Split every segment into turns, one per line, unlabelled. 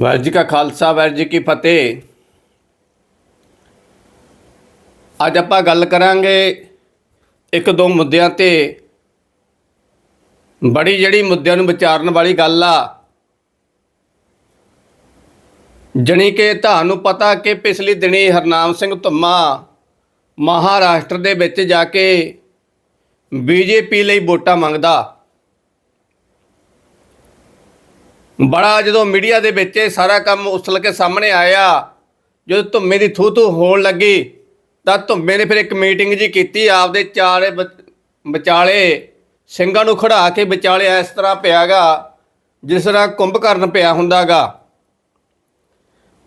ਵਾਹਿਗੁਰੂ ਜੀ ਕਾ ਖਾਲਸਾ, ਵਾਹਿਗੁਰੂ ਜੀ ਕੀ ਫਤਿਹ। ਅੱਜ ਆਪਾਂ ਗੱਲ ਕਰਾਂਗੇ ਇੱਕ ਦੋ ਮੁੱਦਿਆਂ ਤੇ। ਬੜੀ ਜਿਹੜੀ ਮੁੱਦਿਆਂ ਨੂੰ ਵਿਚਾਰਨ ਵਾਲੀ ਗੱਲ ਆ। ਜਣੀ ਕਿ ਤੁਹਾਨੂੰ ਪਤਾ ਕਿ ਪਿਛਲੀ ਦਿਨੀ ਹਰਨਾਮ ਸਿੰਘ ਧੁੰਮਾ ਮਹਾਰਾਸ਼ਟਰ ਦੇ ਵਿੱਚ ਜਾ ਕੇ ਬੀਜੇਪੀ ਲਈ ਵੋਟਾਂ ਮੰਗਦਾ। ਬੜਾ ਜਦੋਂ ਮੀਡੀਆ ਦੇ ਵਿੱਚ ਇਹ ਸਾਰਾ ਕੰਮ ਉਸਲ ਕੇ ਸਾਹਮਣੇ ਆਇਆ, ਜਦੋਂ ਧੁੰਮੇ ਦੀ ਥੂ ਥੂ ਹੋਣ ਲੱਗੀ, ਤਾਂ ਧੁੰਮੇ ਨੇ ਫਿਰ ਇੱਕ ਮੀਟਿੰਗ ਜੀ ਕੀਤੀ ਆਪਦੇ ਚਾਰੇ ਵਿਚ- ਵਿਚਾਲੇ, ਸਿੰਘਾਂ ਨੂੰ ਖੜਾ ਕੇ ਵਿਚਾਲੇ ਇਸ ਤਰ੍ਹਾਂ ਪਿਆਗਾ, ਜਿਸ ਤਰ੍ਹਾਂ ਕੁੰਭਕਰਨ ਪਿਆ ਹੁੰਦਾਗਾ।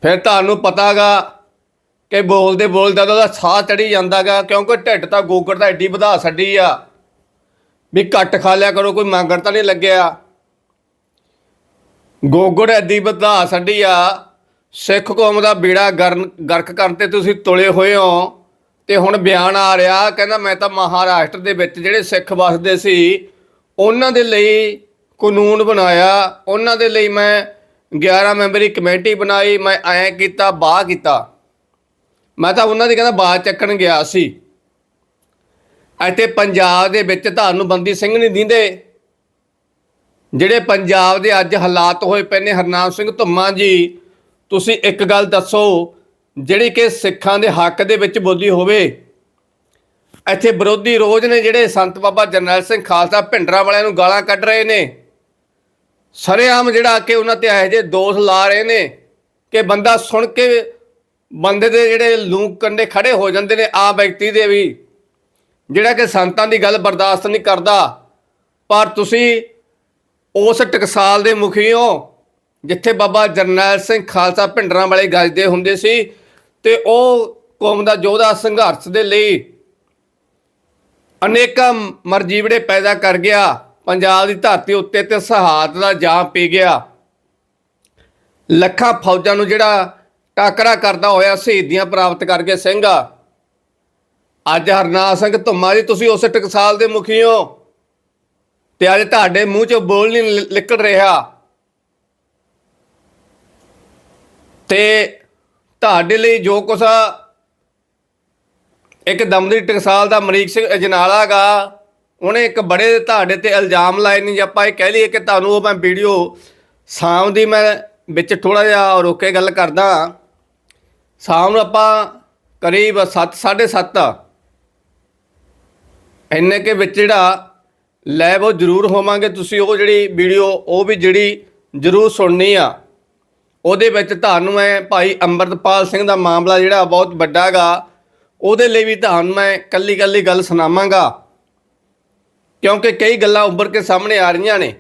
ਫਿਰ ਤੁਹਾਨੂੰ ਪਤਾਗਾ ਕਿ ਬੋਲਦੇ ਬੋਲਦੇ ਉਹਦਾ ਸਾਹ ਚੜੀ ਜਾਂਦਾਗਾ, ਕਿਉਂਕਿ ਢਿੱਡ ਤਾਂ ਗੋਗੜ ਦਾ ਐਡੀ ਵਧਾ ਛੱਡੀ ਆ, ਵੀ ਘੱਟ ਖਾ ਲਿਆ ਕਰੋ, ਕੋਈ ਮੰਗਣ ਤਾਂ ਨਹੀਂ ਲੱਗਿਆ। ਗੋਗੜ ਐਡੀ ਵਧਾ ਛੱਡੀ ਆ, ਸਿੱਖ ਕੌਮ ਦਾ ਬੀੜਾ ਗਰਨ, ਗਰਕ ਕਰਨ ਤੇ ਤੁਸੀਂ ਤੁਲੇ ਹੋਏ ਹੋ। ਤੇ ਹੁਣ ਬਿਆਨ ਆ ਰਿਹਾ, ਕਹਿੰਦਾ ਮੈਂ ਤਾਂ ਮਹਾਰਾਸ਼ਟਰ ਦੇ ਵਿੱਚ ਜਿਹੜੇ ਸਿੱਖ ਵਸਦੇ ਸੀ, ਉਹਨਾਂ ਦੇ ਲਈ ਕਾਨੂੰਨ ਬਣਾਇਆ। ਉਹਨਾਂ ਦੇ ਲਈ ਮੈਂ 11 ਮੈਂਬਰੀ ਕਮੇਟੀ ਬਣਾਈ, ਮੈਂ ਐਂ ਕੀਤਾ ਬਾ ਕੀਤਾ। ਮੈਂ ਤਾਂ ਉਹਨਾਂ ਦੀ ਕਹਿੰਦਾ ਬਾਹ ਚੱਕਣ ਗਿਆ ਸੀ। ਇੱਥੇ ਪੰਜਾਬ ਦੇ ਵਿੱਚ ਤੁਹਾਨੂੰ ਬੰਦੀ ਸਿੰਘ ਨਹੀਂ ਦਿੰਦੇ। ਜਿਹੜੇ ਪੰਜਾਬ ਦੇ ਅੱਜ ਹਾਲਾਤ ਹੋਏ ਪਏ ਨੇ, ਹਰਨਾਮ ਸਿੰਘ ਧੁੰਮਾ ਜੀ, ਤੁਸੀਂ ਇੱਕ ਗੱਲ ਦੱਸੋ, ਜਿਹੜੀ ਕਿ ਸਿੱਖਾਂ ਦੇ ਹੱਕ ਦੇ ਵਿੱਚ ਬੋਲੀ ਹੋਵੇ, ਇੱਥੇ ਵਿਰੋਧੀ ਰੋਜ਼ ਨੇ ਜਿਹੜੇ ਸੰਤ ਬਾਬਾ ਜਰਨੈਲ ਸਿੰਘ ਖਾਲਸਾ ਭਿੰਡਰਾਂ ਵਾਲਿਆਂ ਨੂੰ ਗਾਲਾਂ ਕੱਢ ਰਹੇ ਨੇ। ਸਰੇਆਮ ਜਿਹੜਾ ਕਿ ਉਹਨਾਂ ਤੇ ਇਹੋ ਜਿਹੇ ਦੋਸ਼ ਲਾ ਰਹੇ ਨੇ ਕਿ ਬੰਦਾ ਸੁਣ ਕੇ ਬੰਦੇ ਦੇ ਜਿਹੜੇ ਲੂਕ ਕੰਡੇ ਖੜੇ ਹੋ ਜਾਂਦੇ ਨੇ ਆ ਵਿਅਕਤੀ ਦੇ ਵੀ, ਜਿਹੜਾ ਕਿ ਸੰਤਾਂ ਦੀ ਗੱਲ ਬਰਦਾਸ਼ਤ ਨਹੀਂ ਕਰਦਾ। ਪਰ ਤੁਸੀਂ ਉਸ ਟਕਸਾਲ ਦੇ ਮੁਖੀ ਹੋ ਜਿੱਥੇ ਬਾਬਾ ਜਰਨੈਲ ਸਿੰਘ ਖਾਲਸਾ ਭਿੰਡਰਾਂ ਵਾਲੇ ਗੱਜਦੇ ਹੁੰਦੇ ਸੀ ਤੇ ਉਹ ਕੌਮ ਦਾ ਯੋਧਾ ਸੰਘਰਸ਼ ਦੇ ਲਈ ਅਨੇਕਾਂ ਮਰਜੀਵੜੇ ਪੈਦਾ ਕਰ ਗਿਆ, ਪੰਜਾਬ ਦੀ ਧਰਤੀ ਉੱਤੇ ਤੇ ਸਹਾਦਤ ਦਾ ਜਾਮ ਪੀ ਗਿਆ। ਲੱਖਾਂ ਫੌਜਾਂ ਨੂੰ ਜਿਹੜਾ ਟਾਕਰਾ ਕਰਦਾ ਹੋਇਆ ਸ਼ਹੀਦੀਆਂ ਪ੍ਰਾਪਤ ਕਰ ਗਏ ਸਿੰਘ। ਅੱਜ ਹਰਨਾਮ ਸਿੰਘ ਧੁੰਮਾ ਜੀ, ਤੁਸੀਂ ਉਸ ਟਕਸਾਲ ਦੇ ਮੁਖੀ ਹੋ ਤੇ ਅੱਜ ਤੁਹਾਡੇ ਮੂੰਹ ਚੋਂ ਬੋਲ ਨਹੀਂ ਨਿ- ਨਿਕਲ ਰਿਹਾ। ਤੇ ਤੁਹਾਡੇ ਲਈ ਜੋ ਕੁਛ ਇੱਕ ਦਮਦੀ ਟਕਸਾਲ ਦਾ ਮਰੀਕ ਸਿੰਘ ਅਜਨਾਲਾ ਗਾ, ਉਹਨੇ ਇੱਕ ਬੜੇ ਤੁਹਾਡੇ ਤੇ ਇਲਜ਼ਾਮ ਲਾਏ ਨੇ ਜੇ ਆਪਾਂ ਇਹ ਕਹਿ ਲਈਏ ਕਿ ਤੁਹਾਨੂੰ ਉਹ ਮੈਂ ਵੀਡੀਓ ਸ਼ਾਮ ਦੀ ਮੈਂ ਵਿੱਚ ਥੋੜਾ ਜਿਹਾ ਰੋਕ ਕੇ ਗੱਲ ਕਰਦਾ। ਸ਼ਾਮ ਨੂੰ ਆਪਾਂ ਕਰੀਬ 7 7:30 ਇੰਨੇ ਕੇ ਵਿੱਚ ਜਿਹੜਾ ਲੈਬ ਉਹ ਜ਼ਰੂਰ ਹੋਵਾਂਗੇ ਤੁਸੀਂ ਉਹ ਜਿਹੜੀ ਵੀਡੀਓ, ਉਹ ਵੀ ਜਿਹੜੀ ਜ਼ਰੂਰ ਸੁਣਨੀ ਆ। ਉਹਦੇ ਵਿੱਚ ਤੁਹਾਨੂੰ ਮੈਂ ਭਾਈ ਅੰਮ੍ਰਿਤਪਾਲ ਸਿੰਘ ਦਾ ਮਾਮਲਾ ਜਿਹੜਾ ਬਹੁਤ ਵੱਡਾ ਗਾ ਉਹਦੇ ਲਈ ਵੀ ਤੁਹਾਨੂੰ ਮੈਂ ਕੱਲੀ ਕੱਲੀ ਗੱਲ ਸੁਣਾਵਾਂਗਾ। ਕਿਉਂਕਿ ਕਈ ਗੱਲਾਂ ਉੱਭਰ ਕੇ ਸਾਹਮਣੇ ਆ ਰਹੀਆਂ ਨੇ,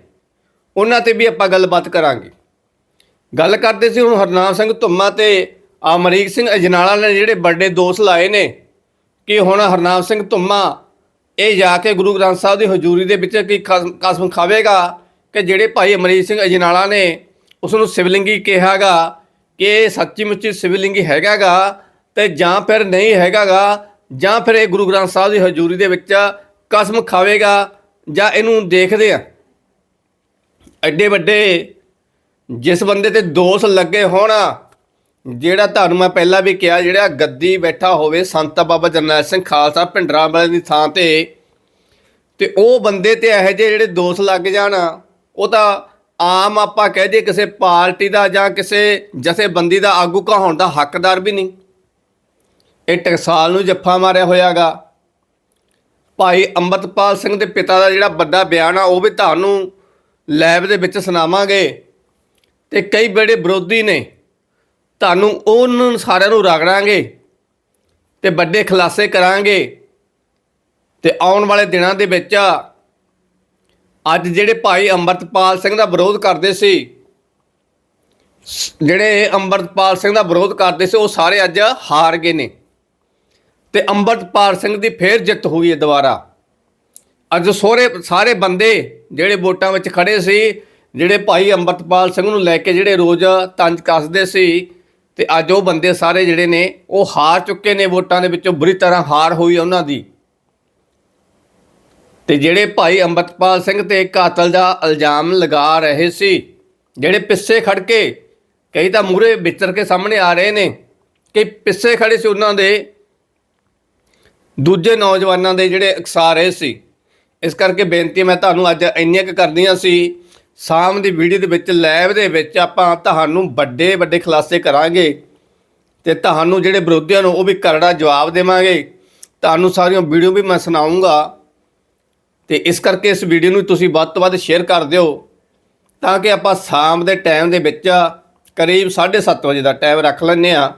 ਉਹਨਾਂ ਤੇ ਵੀ ਆਪਾਂ ਗੱਲਬਾਤ ਕਰਾਂਗੇ। ਗੱਲ ਕਰਦੇ ਸੀ ਹੁਣ ਹਰਨਾਮ ਸਿੰਘ ਧੁੰਮਾ ਤੇ ਅਮਰੀਕ ਸਿੰਘ ਅਜਨਾਲਾ ਨੇ ਜਿਹੜੇ ਵੱਡੇ ਦੋਸ਼ ਲਾਏ ਨੇ, ਕਿ ਹੁਣ ਹਰਨਾਮ ਸਿੰਘ ਧੁੰਮਾ ਇਹ ਜਾ ਕੇ ਗੁਰੂ ਗ੍ਰੰਥ ਸਾਹਿਬ ਦੀ ਹਜ਼ੂਰੀ ਦੇ ਵਿੱਚ ਕੀ ਕਸਮ ਕਸਮ ਖਾਵੇਗਾ ਕਿ ਜਿਹੜੇ ਭਾਈ ਅਮਰੀਕ ਸਿੰਘ ਅਜਨਾਲਾ ਨੇ ਉਸ ਨੂੰ ਸਿਵਲਿੰਗੀ ਕਿਹਾਗਾ ਕਿ ਇਹ ਸੱਚੀ ਮੁੱਚੀ ਸਿਵਲਿੰਗੀ ਹੈਗਾਗਾ ਤੇ ਜਾਂ ਫਿਰ ਨਹੀਂ ਹੈਗਾਗਾ ਜਾਂ ਫਿਰ ਇਹ ਗੁਰੂ ਗ੍ਰੰਥ ਸਾਹਿਬ ਦੀ ਹਜ਼ੂਰੀ ਦੇ ਵਿੱਚ ਕਸਮ ਖਾਵੇਗਾ ਜਾਂ ਇਹਨੂੰ ਦੇਖਦੇ ਆ। ਐਡੇ ਵੱਡੇ ਜਿਸ ਬੰਦੇ ਤੇ ਦੋਸ਼ ਲੱਗੇ ਹੋਣ ਜਿਹੜਾ ਤੁਹਾਨੂੰ ਮੈਂ ਪਹਿਲਾਂ ਵੀ ਕਿਹਾ, ਜਿਹੜਾ ਗੱਦੀ ਬੈਠਾ ਹੋਵੇ, ਸੰਤ ਬਾਬਾ ਜਰਨੈਲ ਸਿੰਘ ਖਾਲਸਾ ਭਿੰਡਰਾਂ ਵਾਲੇ ਦੀ ਥਾਂ ਤੇ ਤੇ ਉਹ ਬੰਦੇ ਤੇ ਇਹੋ ਜਿਹੇ ਜਿਹੜੇ ਦੋਸ਼ ਲੱਗ ਜਾਣ, ਉਹ ਤਾਂ ਆਮ ਆਪਾਂ ਕਹਿ ਦਈਏ ਕਿਸੇ ਪਾਰਟੀ ਦਾ ਜਾਂ ਕਿਸੇ ਜਥੇਬੰਦੀ ਦਾ ਆਗੂ ਕਹਾਉਣ ਦਾ ਹੱਕਦਾਰ ਵੀ ਨਹੀਂ। ਇਹ ਟਕਸਾਲ ਨੂੰ ਜੱਫਾ ਮਾਰਿਆ ਹੋਇਆਗਾ। ਭਾਈ ਅੰਮ੍ਰਿਤਪਾਲ ਸਿੰਘ ਦੇ ਪਿਤਾ ਦਾ ਜਿਹੜਾ ਵੱਡਾ ਬਿਆਨ ਆ, ਉਹ ਵੀ ਤੁਹਾਨੂੰ ਲੈਬ ਦੇ ਵਿੱਚ ਸੁਣਾਵਾਂਗੇ। ਤੇ ਕਈ ਬੜੇ ਵਿਰੋਧੀ ਨੇ ਤੁਹਾਨੂੰ ਉਹਨਾਂ ਸਾਰਿਆਂ ਨੂੰ ਰਗੜਾਂਗੇ ਤੇ ਵੱਡੇ ਖੁਲਾਸੇ ਕਰਾਂਗੇ ਤੇ ਆਉਣ ਵਾਲੇ ਦਿਨਾਂ ਦੇ ਵਿੱਚ ਅੱਜ ਜਿਹੜੇ ਭਾਈ ਅੰਮ੍ਰਿਤਪਾਲ ਸਿੰਘ ਦਾ ਵਿਰੋਧ ਕਰਦੇ ਸੀ, ਜਿਹੜੇ ਅੰਮ੍ਰਿਤਪਾਲ ਸਿੰਘ ਦਾ ਵਿਰੋਧ ਕਰਦੇ ਸੀ, ਉਹ ਸਾਰੇ ਅੱਜ ਹਾਰ ਗਏ ਨੇ। ਤੇ ਅੰਮ੍ਰਿਤਪਾਲ ਸਿੰਘ ਦੀ ਫੇਰ ਜਿੱਤ ਹੋਈ ਹੈ ਦੁਬਾਰਾ। ਅੱਜ ਸੋਰੇ ਸਾਰੇ ਬੰਦੇ ਜਿਹੜੇ ਵੋਟਾਂ ਵਿੱਚ ਖੜੇ ਸੀ, ਜਿਹੜੇ ਭਾਈ ਅੰਮ੍ਰਿਤਪਾਲ ਸਿੰਘ ਨੂੰ ਲੈ ਕੇ ਜਿਹੜੇ ਰੋਜ਼ ਤੰਜ ਕੱਸਦੇ ਸੀ ਤੇ ਅੱਜ ਉਹ ਬੰਦੇ ਸਾਰੇ ਜਿਹੜੇ ਨੇ, ਉਹ ਹਾਰ ਚੁੱਕੇ ਨੇ ਵੋਟਾਂ ਦੇ ਵਿੱਚੋਂ, ਬੁਰੀ ਤਰ੍ਹਾਂ ਹਾਰ ਹੋਈ ਉਹਨਾਂ ਦੀ। ਤੇ ਜਿਹੜੇ ਭਾਈ ਅੰਮ੍ਰਿਤਪਾਲ ਸਿੰਘ ਤੇ ਕਾਤਲ ਦਾ ਇਲਜ਼ਾਮ ਲਗਾ ਰਹੇ ਸੀ, ਜਿਹੜੇ ਪਿੱਛੇ ਖੜ ਕੇ, ਕਈ ਤਾਂ ਮੂਰੇ ਵਿਚਰ ਕੇ ਸਾਹਮਣੇ ਆ ਰਹੇ ਨੇ, ਕਿ ਪਿੱਛੇ ਖੜੇ ਸੀ ਉਹਨਾਂ ਦੇ, ਦੂਜੇ ਨੌਜਵਾਨਾਂ ਦੇ ਜਿਹੜੇ ਅਕਸਾ ਰਹੇ ਸੀ। ਇਸ ਕਰਕੇ ਬੇਨਤੀ ਮੈਂ ਤੁਹਾਨੂੰ ਅੱਜ ਇੰਨੀਆਂ ਕੁ ਕਰਦੀਆਂ ਸੀ ਸ਼ਾਮ ਦੀ ਵੀਡੀਓ ਦੇ ਵਿੱਚ ਲਾਈਵ ਦੇ ਵਿੱਚ ਆਪਾਂ ਤੁਹਾਨੂੰ ਵੱਡੇ ਵੱਡੇ ਖੁਲਾਸੇ ਕਰਾਂਗੇ ਤੇ ਤੁਹਾਨੂੰ ਜਿਹੜੇ ਵਿਰੋਧੀਆਂ ਨੂੰ ਉਹ ਵੀ ਕਰੜਾ ਜਵਾਬ ਦੇਵਾਂਗੇ। ਤੁਹਾਨੂੰ ਸਾਰੀਆਂ ਵੀਡੀਓ ਵੀ ਮੈਂ ਸੁਣਾਉਂਗਾ ਤੇ ਇਸ ਕਰਕੇ ਇਸ ਵੀਡੀਓ ਨੂੰ ਤੁਸੀਂ ਵੱਧ ਤੋਂ ਵੱਧ ਸ਼ੇਅਰ ਕਰ ਦਿਓ ਤਾਂ ਕਿ ਆਪਾਂ ਸ਼ਾਮ ਦੇ ਟਾਈਮ ਦੇ ਵਿੱਚ ਕਰੀਬ 7:30 ਵਜੇ ਦਾ ਟਾਈਮ ਰੱਖ ਲੈਂਦੇ ਆ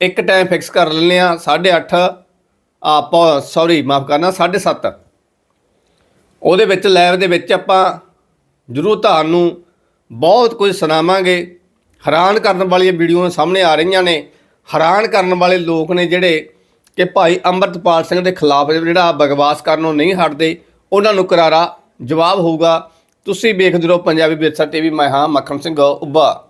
ਇੱਕ ਟਾਈਮ ਫਿਕਸ ਕਰ ਲੈਂਦੇ ਆ 8:30 ਆਪਾਂ ਸੌਰੀ ਮਾਫ ਕਰਨਾ 7:30 ਉਹਦੇ ਵਿੱਚ ਲਾਈਵ ਦੇ ਵਿੱਚ ਆਪਾਂ ਜ਼ਰੂਰ ਤੁਹਾਨੂੰ ਬਹੁਤ ਕੁਝ ਸੁਣਾਵਾਂਗੇ। ਹੈਰਾਨ ਕਰਨ ਵਾਲੀਆਂ ਵੀਡੀਓਆਂ ਸਾਹਮਣੇ ਆ ਰਹੀਆਂ ਨੇ। ਹੈਰਾਨ ਕਰਨ ਵਾਲੇ ਲੋਕ ਨੇ ਜਿਹੜੇ ਕਿ ਭਾਈ ਅੰਮ੍ਰਿਤਪਾਲ ਸਿੰਘ ਦੇ ਖਿਲਾਫ ਜਿਹੜਾ ਬਕਵਾਸ ਕਰਨੋਂ ਨਹੀਂ ਹਟਦੇ, ਉਹਨਾਂ ਨੂੰ ਕਰਾਰਾ ਜਵਾਬ ਹੋਊਗਾ। ਤੁਸੀਂ ਵੇਖਦੇ ਰਹੋ ਪੰਜਾਬੀ ਵਿਰਸਾ ਟੀਵੀ, ਮੈਂ ਹਾਂ ਮੱਖਣ ਸਿੰਘ, ਉੱਭਾ।